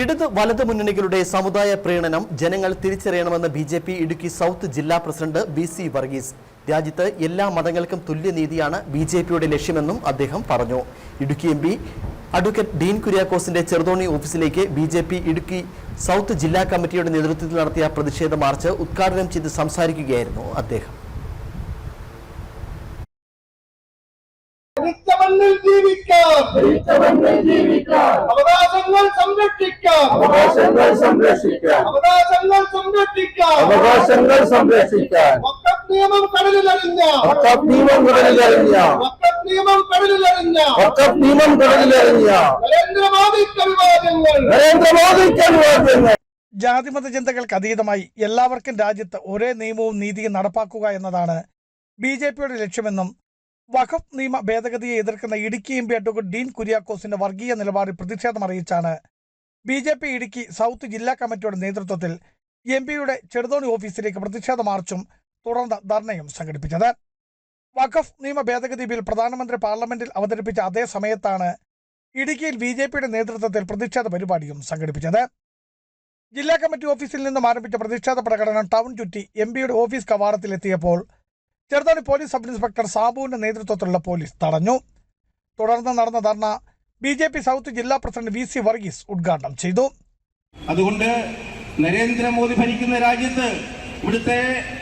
ഇടത് വലത് മുന്നണികളുടെ സമുദായ പ്രീണനം ജനങ്ങൾ തിരിച്ചറിയണമെന്ന് B J P Idukki south ജില്ലാ പ്രസിഡന്റ് ബി സി വർഗീസ്. രാജ്യത്ത് എല്ലാ മതങ്ങൾക്കും തുല്യനീതിയാണ് ബി ജെ പിയുടെ ലക്ഷ്യമെന്നും അദ്ദേഹം പറഞ്ഞു. Idukki M P advocate Dean കുര്യാക്കോസിന്റെ Cheruthoni ഓഫീസിലേക്ക് B J P Idukki south ജില്ലാ കമ്മിറ്റിയുടെ നേതൃത്വത്തിൽ നടത്തിയ പ്രതിഷേധ മാർച്ച് ഉദ്ഘാടനം ചെയ്ത് സംസാരിക്കുകയായിരുന്നു അദ്ദേഹം. ജീവിക്കാം. അവകാശങ്ങൾ സംരക്ഷിക്കാം. അവകാശങ്ങൾ സംരക്ഷിക്കാൻ അവകാശങ്ങൾ സംരക്ഷിക്കാം. അവകാശങ്ങൾ സംരക്ഷിക്കാൻ. വക്കഫ് നിയമം കടലിലറിഞ്ഞ. വക്കഫ് നിയമം കടലിലെറിഞ്ഞ. വക്കഫ് നിയമം കടലിലറിഞ്ഞ. വക്കഫ് നിയമം കടലിലെറിഞ്ഞ. നരേന്ദ്രമോദിക്ക് അഭിവാദ്യങ്ങൾ നരേന്ദ്രമോദിക്ക് അഭിവാദ്യങ്ങൾ ജാതിമത ചിന്തകൾക്ക് അതീതമായി എല്ലാവർക്കും രാജ്യത്ത് ഒരേ നിയമവും നീതിയും നടപ്പാക്കുക എന്നതാണ് ബി ജെ പിയുടെ ലക്ഷ്യമെന്നും വഖഫ് നിയമ ഭേദഗതിയെ എതിർക്കുന്ന Idukki M P advocate Dean കുര്യാക്കോസിന്റെ വർഗീയ നിലപാടിൽ പ്രതിഷേധം അറിയിച്ചാണ്. B J P Idukki south ജില്ലാ കമ്മിറ്റിയുടെ നേതൃത്വത്തിൽ എം പിയുടെ ചെറുതോണി ഓഫീസിലേക്ക് പ്രതിഷേധ മാർച്ചും തുടർന്ന് ധർണയും സംഘടിപ്പിച്ചത്. വഖഫ് നിയമ ഭേദഗതി ബിൽ പ്രധാനമന്ത്രി പാർലമെന്റിൽ അവതരിപ്പിച്ച അതേ സമയത്താണ് ഇടുക്കിയിൽ ബി ജെ പിയുടെ നേതൃത്വത്തിൽ പ്രതിഷേധ പരിപാടിയും സംഘടിപ്പിച്ചത്. ജില്ലാ കമ്മിറ്റി ഓഫീസിൽ നിന്നും ആരംഭിച്ച പ്രതിഷേധ പ്രകടനം ടൗൺ ചുറ്റി എം പിയുടെ ഓഫീസ് കവാടത്തിലെത്തിയപ്പോൾ ചെറുതാണി പോലീസ് സബ് ഇൻസ്പെക്ടർ സാബുവിന്റെ നേതൃത്വത്തിലുള്ള പോലീസ് തടഞ്ഞു. തുടർന്ന് നടന്ന dharna B J P south ജില്ലാ പ്രസിഡന്റ് വി സി വർഗീസ് ഉദ്ഘാടനം ചെയ്തു. അതുകൊണ്ട് നരേന്ദ്രമോദി ഭരിക്കുന്ന രാജ്യത്ത് ഇവിടുത്തെ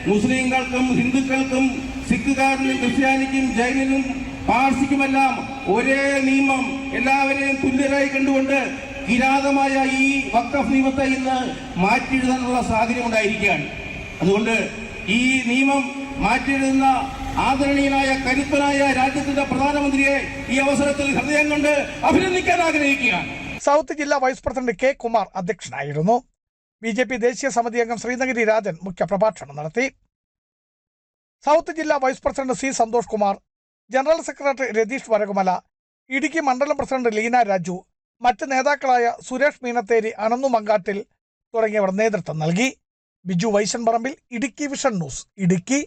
മുസ്ലിങ്ങൾക്കും ഹിന്ദുക്കൾക്കും സിഖുകാരനും ക്രിസ്ത്യാനിക്കും ജൈനനും പാർസിക്കുമെല്ലാം ഒരേ നിയമം എല്ലാവരെയും തുല്യരായി കണ്ടുകൊണ്ട് കിരാതമായ ഈ വക്കഫ് നിയമത്തെ ഇന്ന് മാറ്റിയെഴുതാനുള്ള സാഹചര്യം ഉണ്ടായിരിക്കുകയാണ് അതുകൊണ്ട് ഈ നിയമം മാറ്റിയെഴുതുന്ന ആദരണീയനായ കരുത്തനായ രാജ്യത്തിന്റെ പ്രധാനമന്ത്രിയെ ഈ അവസരത്തിൽ ഹൃദയം കൊണ്ട് അഭിനന്ദിക്കാൻ ആഗ്രഹിക്കുകയാണ്. സൗത്ത് ജില്ലാ വൈസ് പ്രസിഡന്റ് കെ കുമാർ അധ്യക്ഷനായിരുന്നു. ബി ജെ പി ദേശീയ സമിതി അംഗം ശ്രീനഗിരി രാജൻ മുഖ്യപ്രഭാഷണം നടത്തി. സൗത്ത് ജില്ലാ vice president C Santhosh Kumar general secretary Ratheesh Varakumala Idukki മണ്ഡലം പ്രസിഡന്റ് ലീന രാജു മറ്റ് നേതാക്കളായ സുരേഷ് മീനത്തേരി അനന്നു മങ്കാട്ടിൽ തുടങ്ങിയവർ നേതൃത്വം നൽകി. Biju Vaishan Parambil Idukki vision news Idukki.